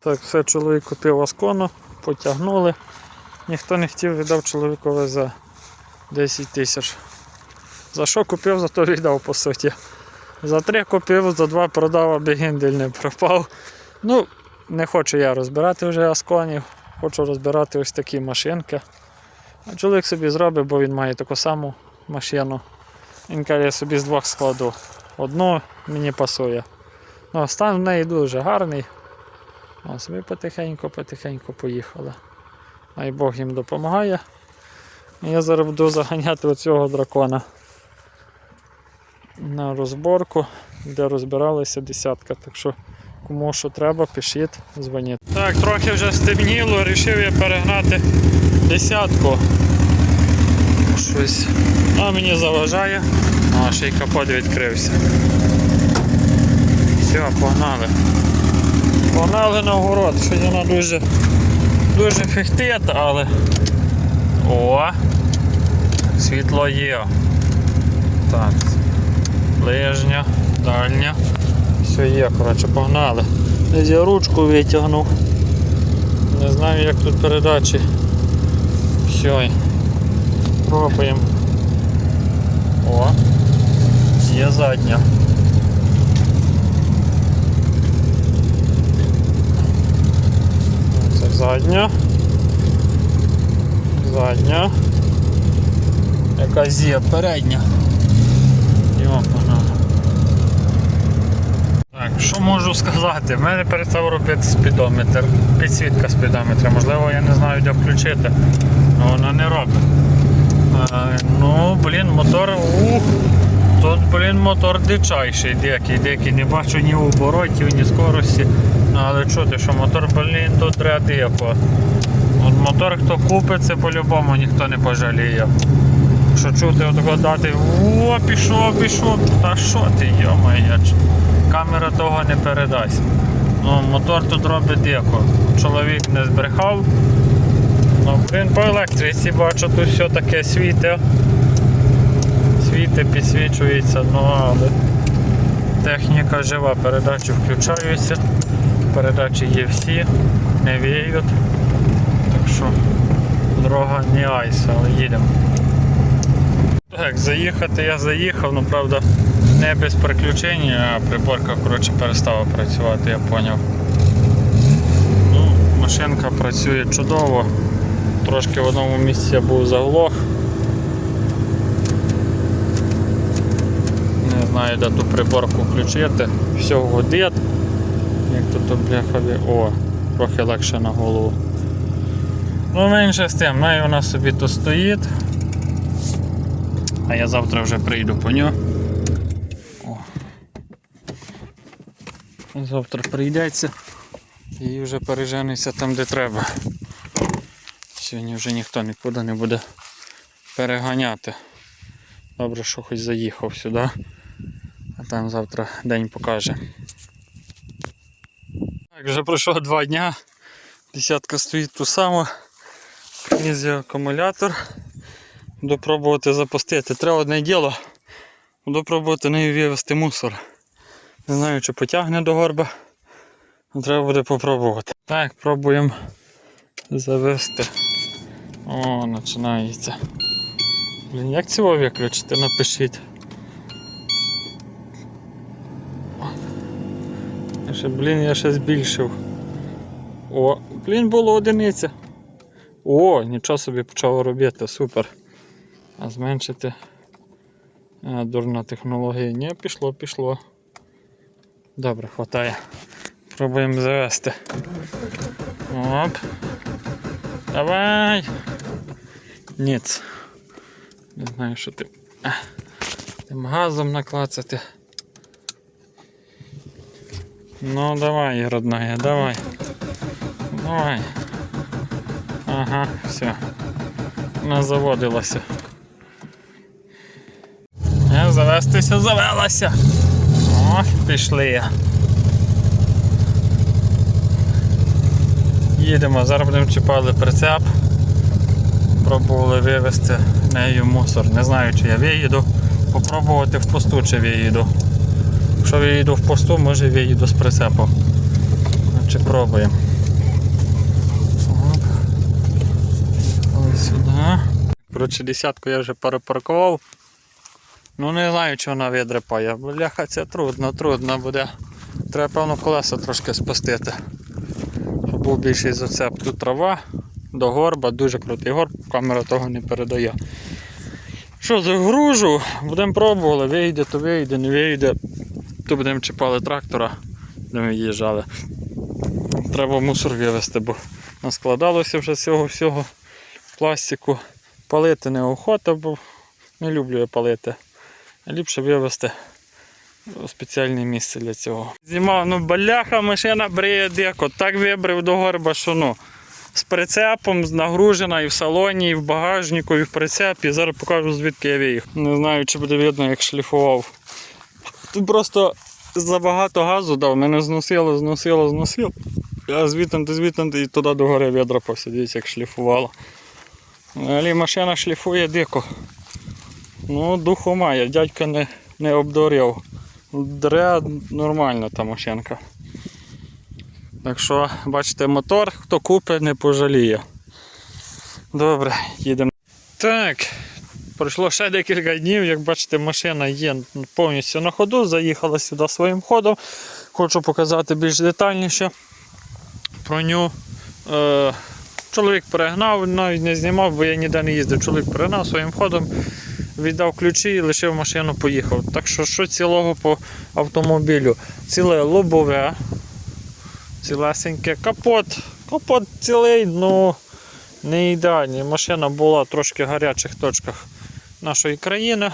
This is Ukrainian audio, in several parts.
Так, все, чоловік купив Аскону, потягнули. Ніхто не хотів, віддав чоловікові за 10 тисяч. За що купив, за то віддав по суті. За три купив, за два продав, аби гіндель не пропав. Ну, не хочу я розбирати вже Асконів, хочу розбирати ось такі машинки. А чоловік собі зробить, бо він має таку саму машину. Він каже, я собі з двох складу. Одну мені пасує. Ну, стан в неї дуже гарний. А собі потихеньку-потихеньку поїхали. Най Бог їм допомагає. Я зараз буду заганяти оцього дракона на розборку, де розбиралася десятка. Так що кому що треба, пишіть, дзвоніть. Так, трохи вже стемніло, вирішив я перегнати десятку. Щось. А мені заважає. А, ще й капот відкрився. Все, погнали. Погнали на город, що вона дуже дуже фехтить, але. О! Світло є. Так. Ближня, дальня. Все є, коротше, погнали. Десь я ручку витягнув. Не знаю як тут передачі. Все. Пробуємо. О! Є задня. Це задня. Задня. Якась є передня. Йопана. Так, що можу сказати? В мене перестав робити спідометр, підсвітка спідометра. Можливо, я не знаю, де включити, але вона не робить. Е, ну, блін, мотор. Ух, тут, блін, мотор дичайший, дикий, дикий. Не бачу ні оборотів, ні скорості. Ну, але чути, що мотор, блін, тут дико. От мотор, хто купить, це по-любому ніхто не пожаліє. Що чути отако дати, о, пішов, пішов. Та що ти, йомає, камера того не передасть. Ну, мотор тут робить дико. Чоловік не збрехав. Ну, блін, по електриці бачу, тут все таке світе. Світе, підсвічується, ну але техніка жива, передачі включаються. Передачі є всі, не віють. Так що дорога не айс, але їдемо. Так, заїхати я заїхав, ну правда не без приключень, а приборка коротше, перестала працювати, я зрозумів. Ну, машинка працює чудово. Трошки в одному місці я був заглох. Не знаю, де ту приборку включити. Все годить. Як тут бляхові. О, трохи легше на голову. Ну менше з тим, най вона собі тут стоїть. А я завтра вже прийду по нього. Завтра прийдеться і вже переженуся там, де треба. Сьогодні вже ніхто нікуди не буде переганяти. Добре, що хоч заїхав сюди, там завтра день покаже. Так, вже пройшло два дня. Десятка стоїть ту саму. Приніс я акумулятор. Буду пробувати запустити. Треба одне діло. Буду пробувати нею вивезти мусор. Не знаю, чи потягне до горба. Треба буде попробувати. Так, пробуємо завести. О, починається. Блін, як цього виключити? Напишіть. Ще, блін, я ще збільшив. О, блін, було одиниця. О, нічого собі почало робити, супер. А зменшити. А, дурна технологія. Ні, пішло, пішло. Добре, хватає. Пробуємо завести. Оп. Давай. Ніц. Не знаю, що ти. Тим газом наклацати. Ну давай, родная, давай. Давай. Ага, все. Вона заводилася. Е, Завестися завелася. Ох, пішли. я. Їдемо, зараз будемо чіпали прицеп. Пробували вивезти нею мусор. Не знаю, чи я виїду. Попробувати в посту, чи виїду. Якщо виїду в посту, може я виїду з прицепу. Значить, пробуємо. Коротше, десятку я вже перепаркував. Ну не знаю, чи вона відрипає. Бляха, це трудно, трудно буде. Треба, певно, колеса трошки спустити. Щоб був більший зацеп. Тут трава до горба, дуже крутий горб, камера того не передає. Що загружу, будемо пробувати, вийде, то вийде, не вийде. То будемо чіпали трактора, де ми їжджали. Треба мусор вивезти, бо наскладалося вже цього всього пластику. Палити неохота, бо не люблю я палити. Ліпше вивезти у спеціальне місце для цього. Знімав, ну баляха машина бриє дико. Так вибрив до горба, що ну. З прицепом нагружена і в салоні, і в багажнику, і в прицепі. Зараз покажу звідки я виїхав. Не знаю, чи буде видно, як шліфував. Тут просто забагато газу дав, мене зносило, зносило, зносило. Я звітом звітом і туди до гори відрапався, дивіться, як шліфувало. Але машина шліфує дико. Ну, духу має, дядька не, не обдурив. Дре нормальна та машинка. Так що, бачите, мотор, хто купить, не пожаліє. Добре, їдемо. Так, пройшло ще декілька днів, як бачите, машина є повністю на ходу, заїхала сюди своїм ходом. Хочу показати більш детальніше про ню. Е, чоловік перегнав, навіть не знімав, бо я ніде не їздив. Чоловік перегнав своїм ходом, віддав ключі і лишив машину, поїхав. Так що, що цілого по автомобілю? Ціле лобове, цілесеньке капот. Капот цілий, ну не ідеальний. Машина була трошки в гарячих точках нашої країни.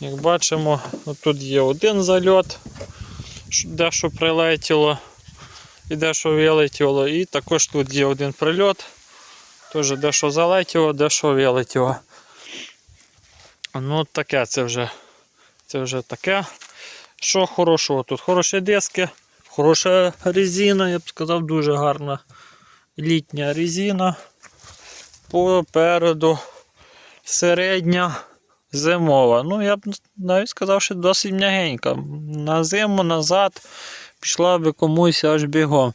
Як бачимо, тут є один зальот, ш- дещо прилетіло і дещо вилетіло. І також тут є один прильот. Теж дещо залетіло, дещо вилетіло. Ну таке це вже, це вже таке. Що хорошого тут? Хороші диски, хороша резина, я б сказав, дуже гарна літня резина. Попереду середня зимова. Ну, я б навіть сказав, що досить м'ягенька. На зиму назад пішла би комусь аж бігом.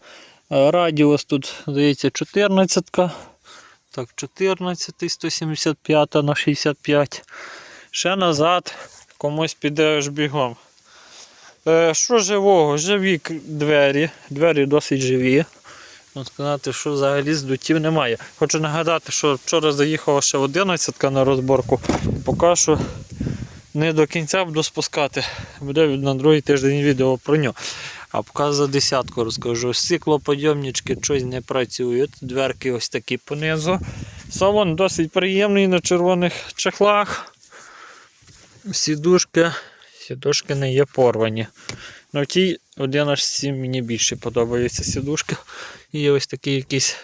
Е, Радіус тут, здається, 14. -ка. Так, 14, 175 на 65. Ще назад комусь піде аж бігом. Е, що живого? Живі двері. Двері досить живі. От сказати, що взагалі здуттів немає. Хочу нагадати, що вчора заїхала ще 11 на розборку. Поки що не до кінця буду спускати. Буде на другий тиждень відео про нього. А поки за десятку розкажу. Стеклоподйомнички щось не працюють. Дверки ось такі понизу. Салон досить приємний на червоних чехлах. Сідушки, сідушки не є порвані. Ну, в тій 11.7 мені більше подобається сідушка. І ось такий якийсь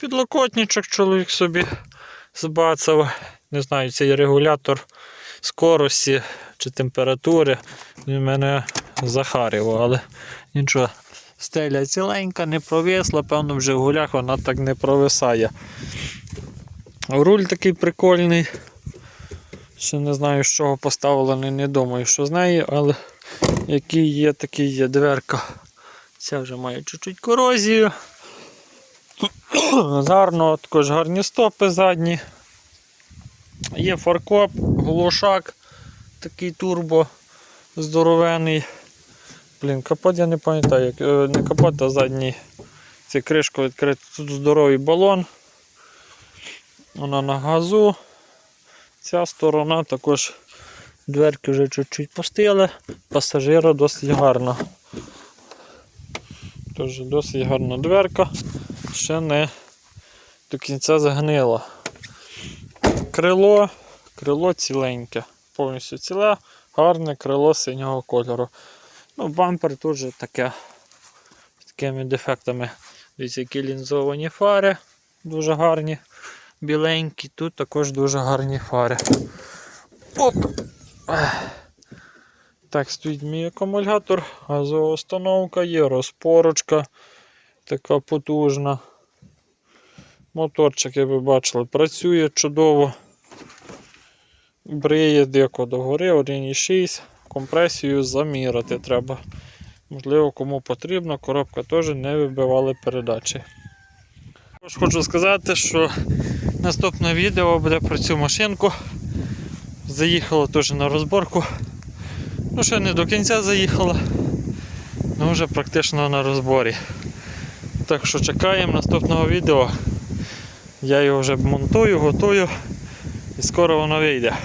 підлокотничок чоловік собі збацав. Не знаю, цей регулятор скорості чи температури. Він мене захарив, але нічого. Стеля ціленька, не провисла, певно, вже в гулях вона так не провисає. Руль такий прикольний. Ще не знаю, з чого поставлений, не думаю, що з неї, але який є, такий є дверка. Ця вже має чуть-чуть корозію. Гарно, також гарні стопи задні. Є фаркоп, глушак, такий турбо здоровений. Блін, капот я не пам'ятаю, е, не капот, а задній. Це кришка відкрита. Тут здоровий балон. Вона на газу. Ця сторона також дверки вже чуть-чуть пустили, пасажира досить гарна. Тож досить гарна дверка, ще не до кінця загнила. Крило, крило ціленьке, повністю ціле, гарне крило синього кольору. Ну, бампер теж таке з такими дефектами. Дивіться, які лінзовані фари, дуже гарні, біленькі, тут також дуже гарні фари. Оп! Так, стоїть мій акумулятор, газова установка є, розпорочка така потужна. Моторчик, як ви бачили, працює чудово. Бриє дико догори 1,6. Компресію заміряти треба. Можливо, кому потрібно, коробка теж не вибивали передачі. Хочу сказати, що Наступне відео буде про цю машинку. Заїхало теж на розборку. Ну, ще не до кінця заїхала, ну вже практично на розборі. Так що чекаємо наступного відео. Я його вже монтую, готую і скоро воно вийде.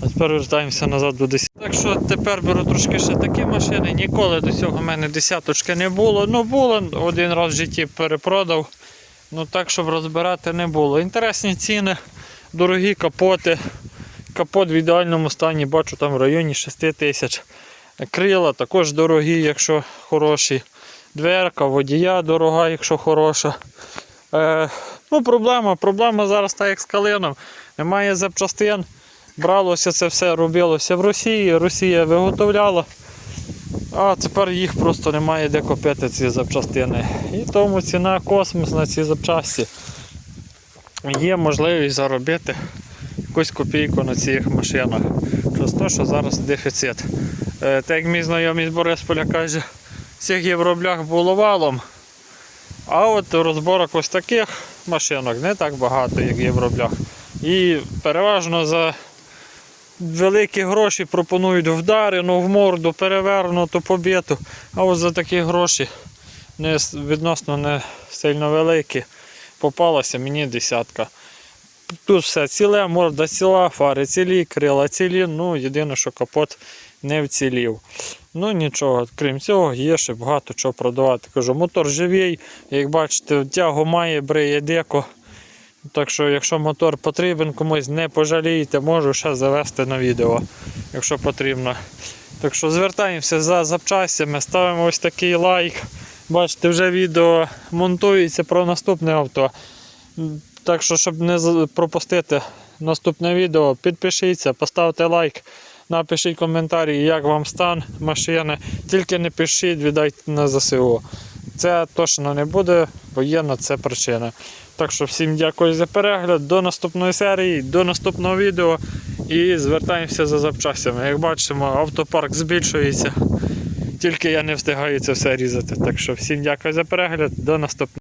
А тепер вертаємося назад до 10. Так що тепер беру трошки ще такі машини. Ніколи до цього в мене десяточки не було. Ну було, один раз в житті перепродав. Ну так, щоб розбирати не було. Інтересні ціни, дорогі капоти. Капот в ідеальному стані, бачу там в районі 6 тисяч. Крила також дорогі, якщо хороші. Дверка, водія дорога, якщо хороша. Е, ну, проблема, проблема зараз так як з калином. Немає запчастин. Бралося це все, робилося в Росії, Росія виготовляла. А тепер їх просто немає де купити ці запчастини. І тому ціна космос на ці запчасті. Є можливість заробити якусь копійку на цих машинах. Через те, що зараз дефіцит. Е, так як мій знайомий з Борисполя каже, цих євроблях було валом. А от розборок ось таких машинок не так багато, як євроблях. І переважно за великі гроші пропонують вдарену в морду, перевернуту, побиту. А от за такі гроші не, відносно не сильно великі. Попалася мені десятка. Тут все ціле, морда ціла, фари цілі, крила цілі. Ну, єдине, що капот не вцілів. Ну нічого, крім цього, є ще багато чого продавати. Кажу, мотор живий, як бачите, тягу має, бриє деко. Так що, якщо мотор потрібен комусь, не пожалієте, можу ще завести на відео, якщо потрібно. Так що звертаємося за запчастями, ставимо ось такий лайк. Бачите, вже відео монтується про наступне авто. Так що, щоб не пропустити наступне відео, підпишіться, поставте лайк, напишіть коментарі, як вам стан машини. Тільки не пишіть, віддайте на ЗСУ. Це точно не буде, бо є на це причина. Так що всім дякую за перегляд. До наступної серії, до наступного відео і звертаємося за запчастями. Як бачимо, автопарк збільшується. Тільки я не встигаю це все різати. Так що всім дякую за перегляд. До наступного.